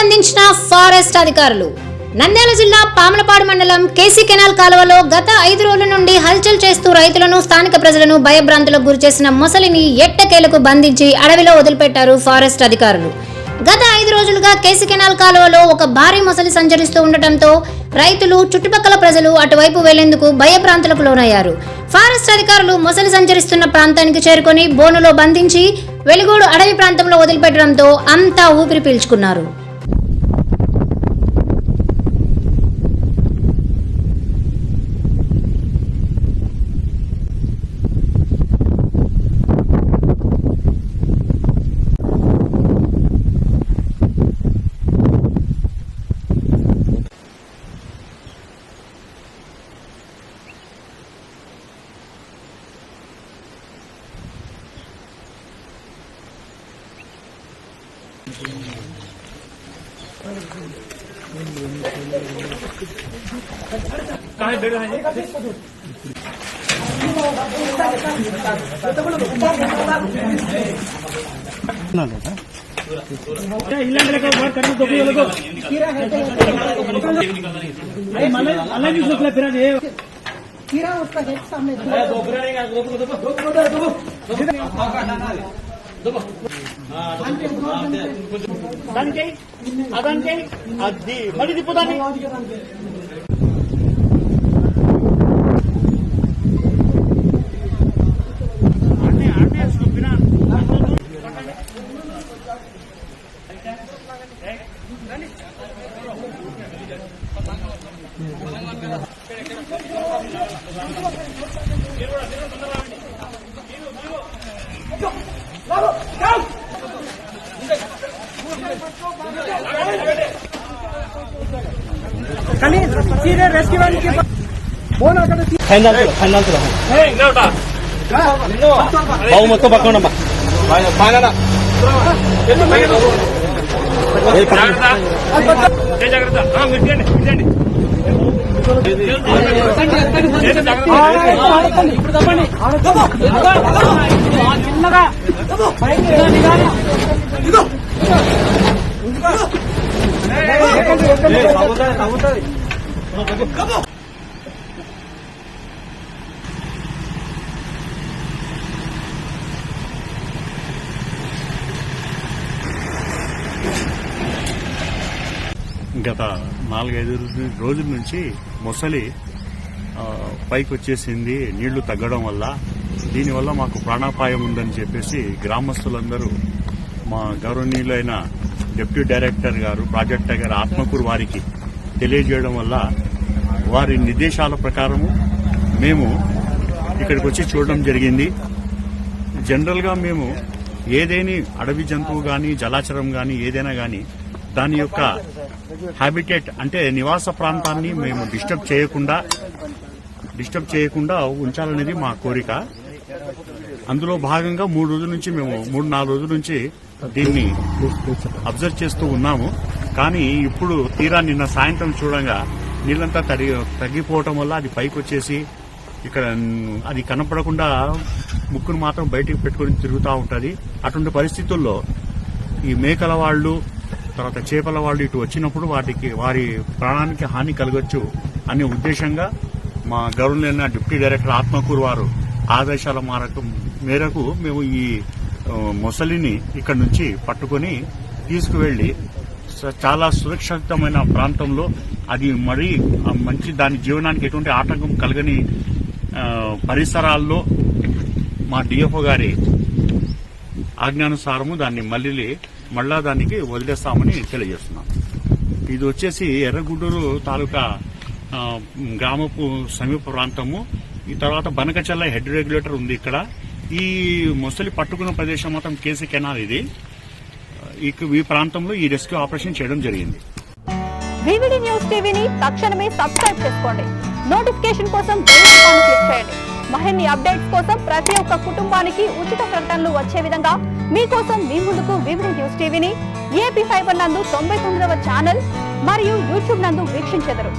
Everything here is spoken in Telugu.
స్పందించిన ఫారెస్ట్ అధికారులు. నంద్యాల జిల్లా పామలపాడు మండలం కేసీ కెనాల్ కాలువలో గత ఐదు రోజుల నుండి హల్చల్ చేస్తూ రైతులను స్థానిక ప్రజలను భయభ్రాంతులకు గురిచేసిన మొసలిని ఎట్టకేలకు బంధించి అడవిలో వదిలిపెట్టారు ఫారెస్ట్ అధికారులు. గత ఐదు రోజులుగా కేసీ కెనాల్ కాలువలో ఒక భారీ మొసలి సంచరిస్తూ ఉండటంతో రైతులు చుట్టుపక్కల ప్రజలు అటువైపు వెళ్ళేందుకు భయభ్రాంతులకు లోనయ్యారు. ఫారెస్ట్ అధికారులు మొసలి సంచరిస్తున్న ప్రాంతానికి చేరుకొని బోనులో బంధించి వెలుగోడు అడవి ప్రాంతంలో వదిలిపెట్టడంతో అంతా ఊపిరి పీల్చుకున్నారు. फिर बेड हिला का वाट करने दो ये लोगों अरे मला अलग ही सोचला फिरा ये किरा उसका हेड सामने दो दो दो दो दो दो దానికి అదానికి అది మళ్ళీ తిప్పుదాన్ని కానీ సీరే రెస్క్యూ వానికి ఫోన్ అక్కడ ఫైనల్ ఫైనల్ బాబు మొత్తం పక్కన ఉండమ్మా ఏ పక్కన? ఇప్పుడు తప్పండి చిన్నగా పైకి నిదానం. గత నాలుగైదు రోజుల నుంచి మొసలి పైకి వచ్చేసింది నీళ్ళు తగ్గడం వల్ల. దీనివల్ల మాకు ప్రాణాపాయం ఉందని చెప్పేసి గ్రామస్తులందరూ మా గౌరవనీయులైన డిప్యూటీ డైరెక్టర్ గారు ప్రాజెక్ట్ గారు ఆత్మకూరు వారికి తెలియజేయడం వల్ల వారి నిర్దేశాల ప్రకారము మేము ఇక్కడికి వచ్చి చూడడం జరిగింది. జనరల్గా మేము ఏదేని అడవి జంతువు కానీ జలాచరం కానీ ఏదైనా కానీ దాని యొక్క హ్యాబిటేట్ అంటే నివాస ప్రాంతాన్ని మేము డిస్టర్బ్ చేయకుండా డిస్టర్బ్ చేయకుండా ఉంచాలనేది మా కోరిక. అందులో భాగంగా మూడు రోజుల నుంచి మేము మూడు నాలుగు రోజుల నుంచి దీన్ని అబ్జర్వ్ చేస్తూ ఉన్నాము. కానీ ఇప్పుడు తీరా నిన్న సాయంత్రం చూడంగా నీళ్ళంతా తడి తగ్గిపోవటం వల్ల అది పైకి వచ్చేసి ఇక్కడ అది కనపడకుండా ముక్కును మాత్రం బయటికి పెట్టుకుని తిరుగుతూ ఉంటది. అటువంటి పరిస్థితుల్లో ఈ మేకల వాళ్ళు తర్వాత చేపల వాళ్ళు ఇటు వచ్చినప్పుడు వాటికి వారి ప్రాణానికి హాని కలగొచ్చు అనే ఉద్దేశంగా మా గవర్నర్ డిప్యూటీ డైరెక్టర్ ఆత్మకూరు వారు ఆదేశాల మేరకు మేరకు మేము ఈ మొసలిని ఇక్కడ నుంచి పట్టుకొని తీసుకువెళ్ళి స- చాలా సురక్షితమైన ప్రాంతంలో అది మరీ మంచి దాని జీవనానికి ఎటువంటి ఆటంకం కలగని పరిసరాల్లో మా డిఎఫ్ఓ గారి ఆజ్ఞానుసారము దాన్ని మళ్ళీ మళ్ళా దానికి వదిలేస్తామని తెలియజేస్తున్నాం. ఇది వచ్చేసి ఎర్రగుడూరు తాలూకా గ్రామపు సమీప ప్రాంతము. ఈ తర్వాత బనకచల్ల హెడ్ రెగ్యులేటర్ ఉంది ఇక్కడ. ఈ మొసలి పట్టుకున్న ప్రదేశం మొత్తం కేసీ కెనాల్ ఇది. ఈ ఈ ప్రాంతంలో ఈ రెస్క్యూ ఆపరేషన్ చేయడం జరిగింది. వివిడి న్యూస్ టీవీని తక్షణమే సబ్స్క్రైబ్ చేసుకోండి. నోటిఫికేషన్ కోసం బెల్ ఐకాన్ క్లిక్ చేయండి. మరిన్ని అప్డేట్స్ కోసం ప్రతి ఒక్క కుటుంబానికి ఉచిత ప్రకటనలు వచ్చే విధంగా మీకోసం మీ ముందుకు వివిడి న్యూస్ టీవీని ఏపీ ఫైబర్ నందు తొంభై తొమ్మిదవ ఛానల్ మరియు యూట్యూబ్ నందు వీక్షించెదరు.